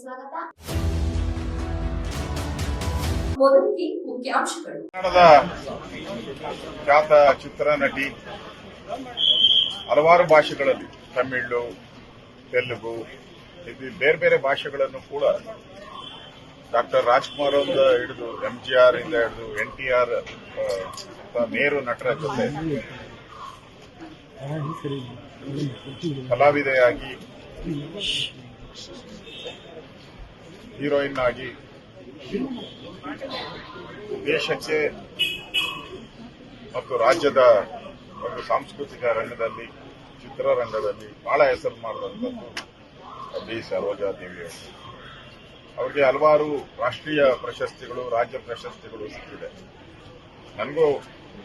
ಸ್ವಾಗತ. ಕನ್ನಡದ ಖ್ಯಾತ ಚಿತ್ರನಟಿ ಹಲವಾರು ಭಾಷೆಗಳಲ್ಲಿ, ತಮಿಳು, ತೆಲುಗು, ಇದು ಬೇರೆ ಬೇರೆ ಭಾಷೆಗಳನ್ನು ಕೂಡ ಡಾಕ್ಟರ್ ರಾಜ್ಕುಮಾರ್ ಅವರಿಂದ ಹಿಡಿದು ಎಂ ಜಿ ಆರ್ ಇಂದ ಹಿಡಿದು ಎನ್ ಟಿ ಆರ್ ಮೇರು ನಟರ ಜೊತೆ ಕಲಾವಿದೆಯಾಗಿ ಹೀರೋಯಿನ್ ಆಗಿ ದೇಶಕ್ಕೆ ಮತ್ತು ರಾಜ್ಯದ ಒಂದು ಸಾಂಸ್ಕೃತಿಕ ರಂಗದಲ್ಲಿ ಚಿತ್ರರಂಗದಲ್ಲಿ ಬಹಳ ಹೆಸರು ಮಾಡಿದಂಥದ್ದು ಬಿ ಸರೋಜಾ ದೇವಿ ಅವರು. ಅವರಿಗೆ ಹಲವಾರು ರಾಷ್ಟ್ರೀಯ ಪ್ರಶಸ್ತಿಗಳು, ರಾಜ್ಯ ಪ್ರಶಸ್ತಿಗಳು ಸಿಕ್ಕಿದೆ. ನನಗೂ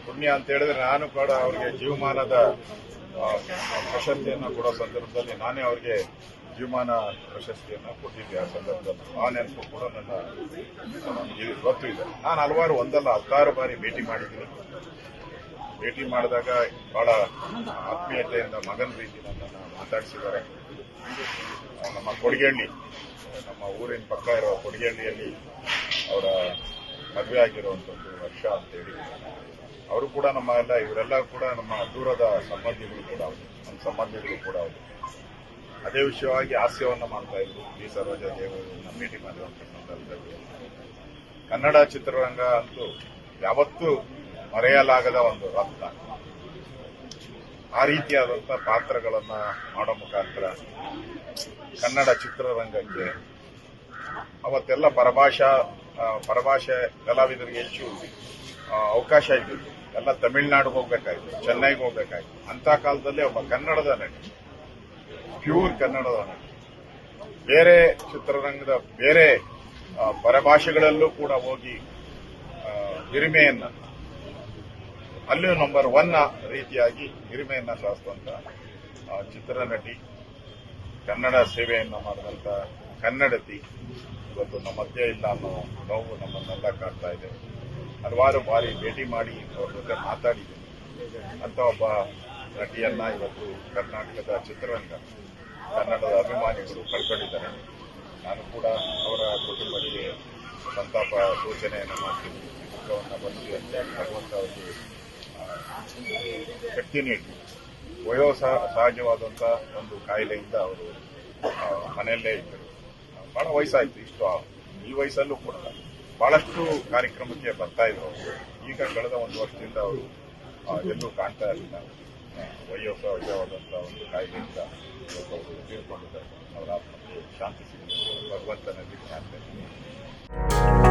ಪುಣ್ಯ ಅಂತ ಹೇಳಿದ್ರೆ ನಾನು ಕೂಡ ಅವರಿಗೆ ಜೀವಮಾನದ ಪ್ರಶಸ್ತಿಯನ್ನು ಕೊಡೋ ಸಂದರ್ಭದಲ್ಲಿ ನಾನೇ ಅವರಿಗೆ ಜೀವಮಾನ ಪ್ರಶಸ್ತಿಯನ್ನು ಕೊಟ್ಟಿದ್ದೆ. ಆ ಸಂದರ್ಭದಲ್ಲಿ ಆ ನೆನಪು ಕೂಡ ನನ್ನ ಗೊತ್ತು ಇದೆ. ನಾನು ಹಲವಾರು ಒಂದಲ್ಲ, ಹತ್ತಾರು ಬಾರಿ ಭೇಟಿ ಮಾಡಿದ್ದೀನಿ. ಭೇಟಿ ಮಾಡಿದಾಗ ಬಹಳ ಆತ್ಮೀಯತೆಯಿಂದ ಮಗನ ರೀತಿ ನನ್ನನ್ನು ಮಾತಾಡಿಸಿದ್ದಾರೆ. ನಮ್ಮ ಕೊಡಿಗೇಳ್ಳಿ, ನಮ್ಮ ಊರಿನ ಪಕ್ಕ ಇರುವ ಕೊಡಿಗೇಳ್ಳಿಯಲ್ಲಿ ಅವರ ಮದುವೆ ಆಗಿರುವಂಥದ್ದು ವರ್ಷ ಅಂತೇಳಿ ಅವರು ಕೂಡ ನಮ್ಮ ಎಲ್ಲ, ಇವರೆಲ್ಲ ಕೂಡ ನಮ್ಮ ದೂರದ ಸಂಬಂಧಿಗಳು ಕೂಡ ಅವರು. ನಮ್ಮ ಸಂಬಂಧಿಗಳು ಕೂಡ ಹೌದು ಅದೇ ವಿಷಯವಾಗಿ ಹಾಸ್ಯವನ್ನ ಮಾಡ್ತಾ ಇದ್ರು. ಬಿ ಸರೋಜಾ ದೇವರು ಭೇಟಿ ಸಂದರ್ಭದಲ್ಲಿ. ಕನ್ನಡ ಚಿತ್ರರಂಗ ಅಂತೂ ಯಾವತ್ತೂ ಮರೆಯಲಾಗದ ಒಂದು ರತ್ನ ಆ ರೀತಿಯಾದಂಥ ಪಾತ್ರಗಳನ್ನ ಮಾಡೋ ಮುಖಾಂತರ ಕನ್ನಡ ಚಿತ್ರರಂಗಕ್ಕೆ ಅವತ್ತೆಲ್ಲ ಪರಭಾಷಾ ಪರಭಾಷೆ ಕಲಾವಿದರಿಗೆ ಹೆಚ್ಚು ಅವಕಾಶ ಇದ್ದಿತ್ತು. ಎಲ್ಲ ತಮಿಳುನಾಡಿಗೆ ಹೋಗ್ಬೇಕಾಯ್ತು, ಚೆನ್ನೈಗೆ ಹೋಗ್ಬೇಕಾಯ್ತು. ಅಂತ ಕಾಲದಲ್ಲಿ ಒಬ್ಬ ಕನ್ನಡದ ನಟಿ. ಪ್ಯೂರ್ ಕನ್ನಡದ ಬೇರೆ ಚಿತ್ರರಂಗದ ಬೇರೆ ಪರಭಾಷೆಗಳಲ್ಲೂ ಕೂಡ ಹೋಗಿ ಹಿರಿಮೆಯನ್ನು ಅಲ್ಲೂ ನಂಬರ್ ಒನ್ ರೀತಿಯಾಗಿ ಹಿರಿಮೆಯನ್ನ ಸಾಧಿಸುವಂತ ಆ, ಚಿತ್ರನಟಿ ಕನ್ನಡ ಸೇವೆಯನ್ನು ಮಾಡಿದಂತ ಕನ್ನಡತಿ ಇವತ್ತು ನಮ್ಮ ಮಧ್ಯೆ ಇಲ್ಲ ಅನ್ನೋ ನೋವು ನಮ್ಮನ್ನೆಲ್ಲ ಕಾಡ್ತಾ ಇದೆ. ಹಲವಾರು ಬಾರಿ ಭೇಟಿ ಮಾಡಿ ಅವ್ರ ಜೊತೆ ಮಾತಾಡಿದ್ದೀನಿ. ಅಂತ ಒಬ್ಬ ನಟಿಯನ್ನ ಇವತ್ತು ಕರ್ನಾಟಕದ ಚಿತ್ರರಂಗ ಕನ್ನಡದ ಅಭಿಮಾನಿಗಳು ಕಳ್ಕೊಂಡಿದ್ದಾರೆ. ನಾನು ಕೂಡ ಅವರ ಕುಟುಂಬಕ್ಕೆ ಸಂತಾಪ ಸೂಚನೆಯನ್ನು ಮಾಡ್ತೀನಿ. ದುಃಖವನ್ನು ಬಂದು ಅಂತ ಭಗವಂತ ಅವರಿಗೆ ಶಕ್ತಿ ನೀಡಿ ವಯೋ ಸಹಜವಾದಂಥ ಒಂದು ಕಾಯಿಲೆಯಿಂದ ಅವರು ಮನೆಯಲ್ಲೇ ಇದ್ದರು. ಬಹಳ ವಯಸ್ಸಾಯಿತು ಇಷ್ಟು ಈ ವಯಸ್ಸಲ್ಲೂ ಕೂಡ. ಬಹಳಷ್ಟು ಕಾರ್ಯಕ್ರಮಕ್ಕೆ ಬರ್ತಾ ಇದ್ರು. ಈಗ ಕಳೆದ ಒಂದು ವರ್ಷದಿಂದ ಅವರು ಎಲ್ಲೂ ಕಾಣ್ತಾ ಇರಲಿಲ್ಲ. ಆ, ವಯೋ ಸಹಜವಾದಂಥ ಒಂದು ಕಾಯಿಲೆಯಿಂದ ತೀರ್ಕೊಂಡಿದ್ದಾರೆ ಅವರ ಆತ್ಮಕ್ಕೆ ಶಾಂತಿ ಸಿಗಲಿ ಭಗವಂತನಲ್ಲಿ ಪ್ರಾರ್ಥನೆ